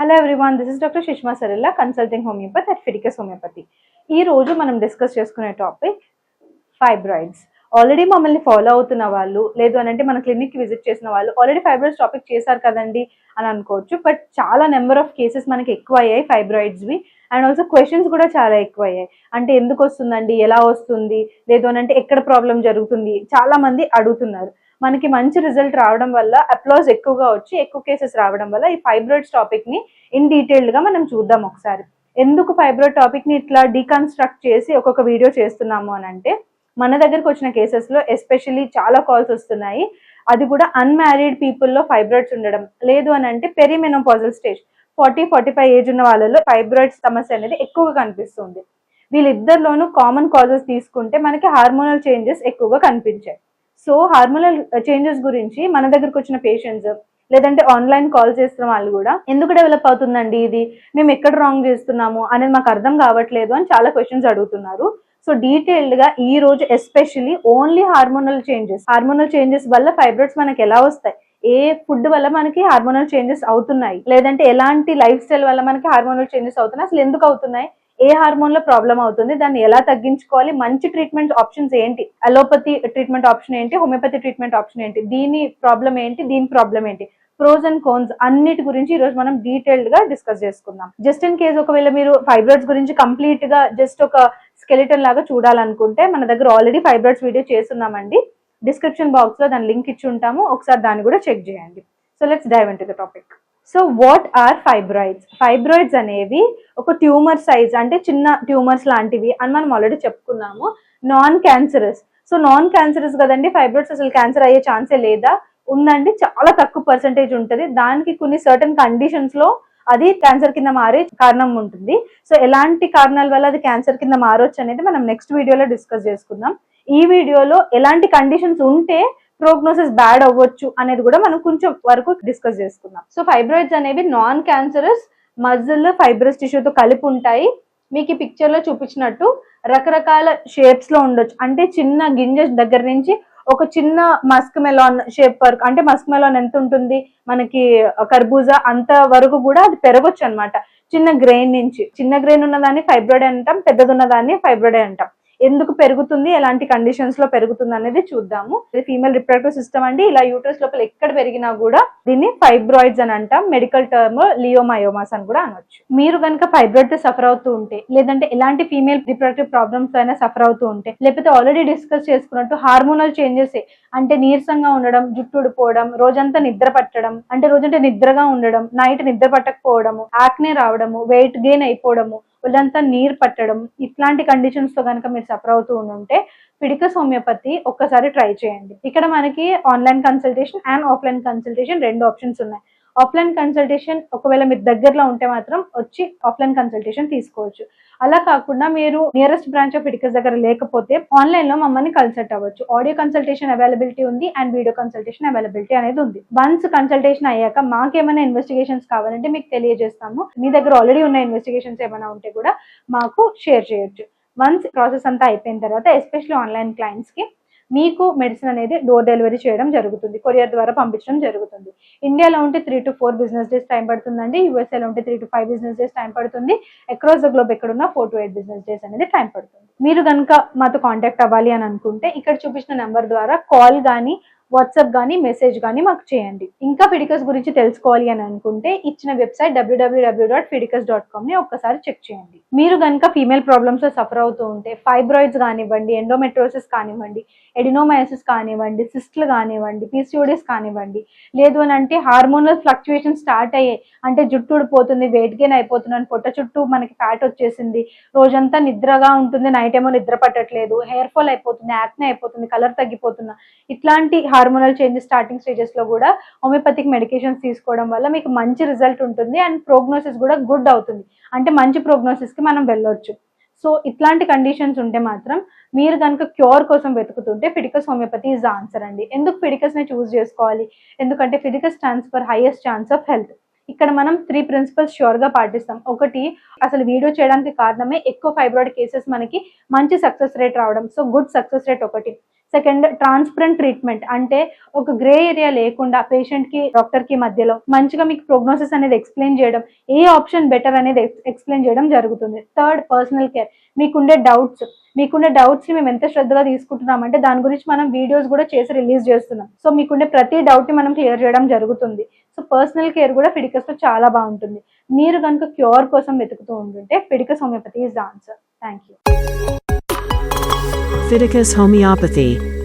Hello everyone this is doctor Sushma Sarilla consulting homeopathy at Fidicus homeopathy ఈ రోజు మనం discuss చేసుకునే topic fibroids already మమ్మల్ని follow అవుతున్న వాళ్ళు లేదు అని అంటే మన క్లినిక్ విజిట్ చేసిన వాళ్ళు ఆల్రెడీ ఫైబ్రాయిడ్స్ టాపిక్ చేశారు కదండి అని అనుకోవచ్చు. బట్ చాలా నెంబర్ ఆఫ్ కేసెస్ మనకి ఎక్కువ అయ్యాయి ఫైబ్రాయిడ్స్వి అండ్ ఆల్సో క్వశ్చన్స్ కూడా చాలా ఎక్కువ అయ్యాయి అంటే ఎందుకు వస్తుందండి ఎలా వస్తుంది లేదు అని అంటే ఎక్కడ ప్రాబ్లం జరుగుతుంది చాలా మంది అడుగుతున్నారు. మనకి మంచి రిజల్ట్ రావడం వల్ల అప్లాజ్ ఎక్కువగా వచ్చి ఎక్కువ కేసెస్ రావడం వల్ల ఈ ఫైబ్రాయిడ్స్ టాపిక్ని ఇన్ డీటెయిల్డ్గా మనం చూద్దాం ఒకసారి. ఎందుకు ఫైబ్రాయిడ్ టాపిక్ని ఇట్లా డీకన్స్ట్రక్ట్ చేసి ఒక్కొక్క వీడియో చేస్తున్నాము అని అంటే మన దగ్గరకు వచ్చిన కేసెస్లో ఎస్పెషల్లీ చాలా కాల్స్ వస్తున్నాయి. అది కూడా అన్మ్యారీడ్ పీపుల్లో ఫైబ్రాయిడ్స్ ఉండడం. లేదు అని అంటే perimenopausal stage forty forty five age ఉన్న వాళ్ళలో ఫైబ్రాయిడ్స్ సమస్య అనేది ఎక్కువగా కనిపిస్తుంది. వీళ్ళిద్దరిలోనూ కామన్ కాజెస్ తీసుకుంటే మనకి హార్మోనల్ చేంజెస్ ఎక్కువగా కనిపించాయి. సో హార్మోనల్ చేంజెస్ గురించి మన దగ్గరకు వచ్చిన పేషెంట్స్ లేదంటే ఆన్లైన్ కాల్ చేస్తున్న వాళ్ళు కూడా ఎందుకు డెవలప్ అవుతుందండి ఇది? మేము ఎక్కడ రాంగ్ చేస్తున్నాము? అనేది మాకు అర్థం కావట్లేదు అని చాలా క్వశ్చన్స్ అడుగుతున్నారు. సో డీటెయిల్డ్గా ఈ రోజు especially only hormonal changes hormonal changes వల్ల ఫైబ్రాయిడ్స్ మనకి ఎలా వస్తాయి? ఏ ఫుడ్ వల్ల మనకి హార్మోనల్ చేంజెస్ అవుతున్నాయి? లేదంటే ఎలాంటి లైఫ్ స్టైల్ వల్ల మనకి హార్మోనల్ చేంజెస్ అవుతున్నాయి? అసలు ఎందుకు అవుతున్నాయి? ఏ హార్మోన్లో ప్రాబ్లం అవుతుంది దాన్ని ఎలా తగ్గించుకోవాలి మంచి ట్రీట్మెంట్ ఆప్షన్స్ ఏంటి అలోపతి ట్రీట్మెంట్ ఆప్షన్ ఏంటి హోమియోపతి ట్రీట్మెంట్ ఆప్షన్ ఏంటి దీని ప్రాబ్లం ఏంటి దీని ప్రాబ్లం ఏంటి ప్రోస్ అండ్ కోన్స్ అన్నిటి గురించి ఈ రోజు మనం డీటెయిల్డ్గా డిస్కస్ చేసుకుందాం. జస్ట్ ఇన్ కేస్ ఒకవేళ మీరు ఫైబ్రాయిడ్స్ గురించి కంప్లీట్గా జస్ట్ ఒక స్కెలిటన్ లాగా చూడాలనుకుంటే మన దగ్గర ఆల్రెడీ ఫైబ్రాయిడ్స్ వీడియో చేస్తున్నామండి. డిస్క్రిప్షన్ బాక్స్లో దాని లింక్ ఇచ్చి ఉంటాము. ఒకసారి దాన్ని కూడా చెక్ చేయండి. So let's dive in to the topic so what are fibroids? Fibroids అనేవి ఒక ట్యూమర్ సైజ్ అంటే చిన్న ట్యూమర్స్ లాంటివి అని మనం ఆల్రెడీ చెప్పుకున్నాము. Non cancerous so non cancerous కదండి ఫైబ్రాయిడ్స్ అసలు క్యాన్సర్ అయ్యే ఛాన్సే లేదా? ఉందండి చాలా తక్కువ పర్సంటేజ్ ఉంటుంది. దానికి కొన్ని సర్టన్ కండిషన్స్లో అది క్యాన్సర్ కింద మారే కారణం ఉంటుంది. సో ఎలాంటి కారణాల వల్ల అది క్యాన్సర్ కింద మారొచ్చు అనేది మనం నెక్స్ట్ వీడియోలో డిస్కస్ చేసుకుందాం. ఈ వీడియోలో ఎలాంటి కండిషన్స్ ఉంటే ప్రోగ్నోసిస్ బ్యాడ్ అవ్వచ్చు అనేది కూడా మనం కొంచెం వరకు డిస్కస్ చేసుకుందాం. సో ఫైబ్రాయిడ్స్ అనేవి నాన్ క్యాన్సరస్ మజిల్ ఫైబ్రస్ టిష్యూతో కలిపి ఉంటాయి. మీకు ఈ పిక్చర్లో చూపించినట్టు రకరకాల షేప్స్లో ఉండొచ్చు. అంటే చిన్న గింజ దగ్గర నుంచి ఒక చిన్న మస్క్ మెలాన్ షేప్ వరకు అంటే మస్క్ మెలాన్ ఎంత ఉంటుంది మనకి కర్బూజా అంత వరకు కూడా అది పెరగొచ్చు అన్నమాట. చిన్న గ్రెయిన్ నుంచి. చిన్న గ్రెయిన్ ఉన్నదాన్ని ఫైబ్రాయిడ్ అంటాం పెద్దది ఉన్నదాన్ని ఫైబ్రాయిడ్ అంటాం. ఎందుకు పెరుగుతుంది ఎలాంటి కండిషన్స్లో పెరుగుతుంది అనేది చూద్దాము. ఫీమేల్ రిప్రొడక్టివ్ సిస్టమ్ అండి. ఇలా యూట్రస్ లోపల ఎక్కడ పెరిగినా కూడా దీన్ని ఫైబ్రాయిడ్స్ అని అంటాం. మెడికల్ టర్మ్ లియోమయోమాస్ అని కూడా అనొచ్చు. మీరు కనుక ఫైబ్రాయిడ్తో సఫర్ అవుతూ ఉంటే లేదంటే ఎలాంటి ఫీమేల్ రిప్రొడక్టివ్ ప్రాబ్లమ్స్ అయినా సఫర్ అవుతూ ఉంటే లేకపోతే ఆల్రెడీ డిస్కస్ చేసుకున్నట్టు హార్మోనల్ చేంజెస్ అంటే నీరసంగా ఉండడం జుట్టు ఊడిపోవడం రోజంతా నిద్ర పట్టడం అంటే రోజంటే నిద్రగా ఉండడం నైట్ నిద్ర పట్టకపోవడము యాక్నే రావడము వెయిట్ గెయిన్ అయిపోవడము ఒళ్ళంతా నీరు పట్టడం ఇట్లాంటి కండిషన్స్తో కనుక మీరు సఫర్ అవుతూ ఉంటే పిడిక హోమియోపతి ఒక్కసారి ట్రై చేయండి. ఇక్కడ మనకి online consultation and offline consultation రెండు ఆప్షన్స్ ఉన్నాయి. ఆఫ్లైన్ కన్సల్టేషన్ ఒకవేళ మీరు దగ్గరలో ఉంటే మాత్రం వచ్చి ఆఫ్లైన్ కన్సల్టేషన్ తీసుకోవచ్చు. అలా కాకుండా మీరు నియరెస్ట్ బ్రాంచ్ ఆఫ్ ఫిడికస్ దగ్గర లేకపోతే ఆన్లైన్లో మమ్మల్ని కన్సల్ట్ అవ్వచ్చు. ఆడియో కన్సల్టేషన్ అవైలబిలిటీ ఉంది అండ్ వీడియో కన్సల్టేషన్ అవైలబిలిటీ అనేది ఉంది. వన్స్ కన్సల్టేషన్ అయ్యాక మాకేమైనా ఇన్వెస్టిగేషన్స్ కావాలంటే మీకు తెలియజేస్తాము. మీ దగ్గర ఆల్రెడీ ఉన్న ఇన్వెస్టిగేషన్స్ ఏమైనా ఉంటే కూడా మాకు షేర్ చేయొచ్చు. వన్స్ ప్రాసెస్ అంతా అయిపోయిన తర్వాత ఎస్పెషల్లీ ఆన్లైన్ క్లయింట్స్కి మీకు మెడిసిన్ అనేది డోర్ డెలివరీ చేయడం జరుగుతుంది. కొరియర్ ద్వారా పంపించడం జరుగుతుంది. ఇండియాలో ఉంటే three to four business days time పడుతుందండి. యూఎస్ఏలో ఉంటే three to five business days time పడుతుంది. అక్రాస్ ద గ్లోబ్ ఎక్కడున్న four to eight business days అనేది టైం పడుతుంది. మీరు కనుక మాతో కాంటాక్ట్ అవ్వాలి అని అనుకుంటే ఇక్కడ చూపించిన నెంబర్ ద్వారా కాల్ కానీ వాట్సాప్ కానీ మెసేజ్ కానీ మాకు చేయండి. ఇంకా ఫిడికస్ గురించి తెలుసుకోవాలి అని అనుకుంటే ఇచ్చిన website W W W dot Fidicus dot కామ్ని ఒక్కసారి చెక్ చేయండి. మీరు కనుక ఫీమేల్ ప్రాబ్లమ్స్లో సఫర్ అవుతూ ఉంటే ఫైబ్రాయిడ్స్ కానివ్వండి ఎండోమెట్రోసిస్ కానివ్వండి ఎడినోమయాసిస్ కానివ్వండి సిస్ట్లు కానివ్వండి పీసీఓడిస్ కానివ్వండి లేదు అని అంటే హార్మోనల్ ఫ్లక్చుయేషన్ స్టార్ట్ అయ్యాయి అంటే జుట్టు ఊడిపోతుంది వెయిట్ గెయిన్ అయిపోతున్నాను పొట్ట చుట్టూ మనకి ఫ్యాట్ వచ్చేసింది రోజంతా నిద్రగా ఉంటుంది నైట్ ఏమో నిద్ర పట్టట్లేదు హెయిర్ ఫాల్ అయిపోతుంది యాక్నే అయిపోతుంది కలర్ తగ్గిపోతున్నా ఇట్లాంటి హార్మోనల్ చేంజెస్ స్టార్టింగ్ స్టేజెస్లో కూడా హోమియోపతిక్ మెడికేషన్స్ తీసుకోవడం వల్ల మీకు మంచి రిజల్ట్ ఉంటుంది అండ్ ప్రోగ్నోసిస్ కూడా గుడ్ అవుతుంది. అంటే మంచి ప్రోగ్నోసిస్కి మనం వెళ్ళొచ్చు. సో ఇట్లాంటి కండిషన్స్ ఉంటే మాత్రం మీరు కనుక క్యూర్ కోసం వెతుకుతుంటే ఫిడికస్ హోమియోపతి ఈజ్ ఆన్సర్ అండి. ఎందుకు ఫిడికస్ని చూస్ చేసుకోవాలి? ఎందుకంటే Fidicus stands for highest chance of health ఇక్కడ మనం త్రీ ప్రిన్సిపల్స్ ష్యూర్గా పాటిస్తాం. ఒకటి అసలు వీడియో చేయడానికి కారణమే ఎక్కువ ఫైబ్రాయిడ్ కేసెస్ మనకి మంచి సక్సెస్ రేట్ రావడం. సో గుడ్ సక్సెస్ రేట్ ఒకటి. సెకండ్ ట్రాన్స్పరెంట్ ట్రీట్మెంట్ అంటే ఒక గ్రే ఏరియా లేకుండా పేషెంట్కి డాక్టర్కి మధ్యలో మంచిగా మీకు ప్రోగ్నోసిస్ అనేది ఎక్స్ప్లెయిన్ చేయడం ఏ ఆప్షన్ బెటర్ అనేది ఎక్స్ప్లెయిన్ చేయడం జరుగుతుంది. థర్డ్ పర్సనల్ కేర్ మీకుండే డౌట్స్ మీకుండే డౌట్స్ని మేము ఎంత శ్రద్ధగా తీసుకుంటున్నాం అంటే దాని గురించి మనం వీడియోస్ కూడా చేసి రిలీజ్ చేస్తున్నాం. సో మీకుండే ప్రతి డౌట్ని మనం క్లియర్ చేయడం జరుగుతుంది. సో పర్సనల్ కేర్ కూడా ఫిడికస్లో చాలా బాగుంటుంది. మీరు కనుక క్యూర్ కోసం వెతుకుతూ ఉంటుంటే Fidicus homeopathy is the answer thank you Pharmaceuticus Homeopathy.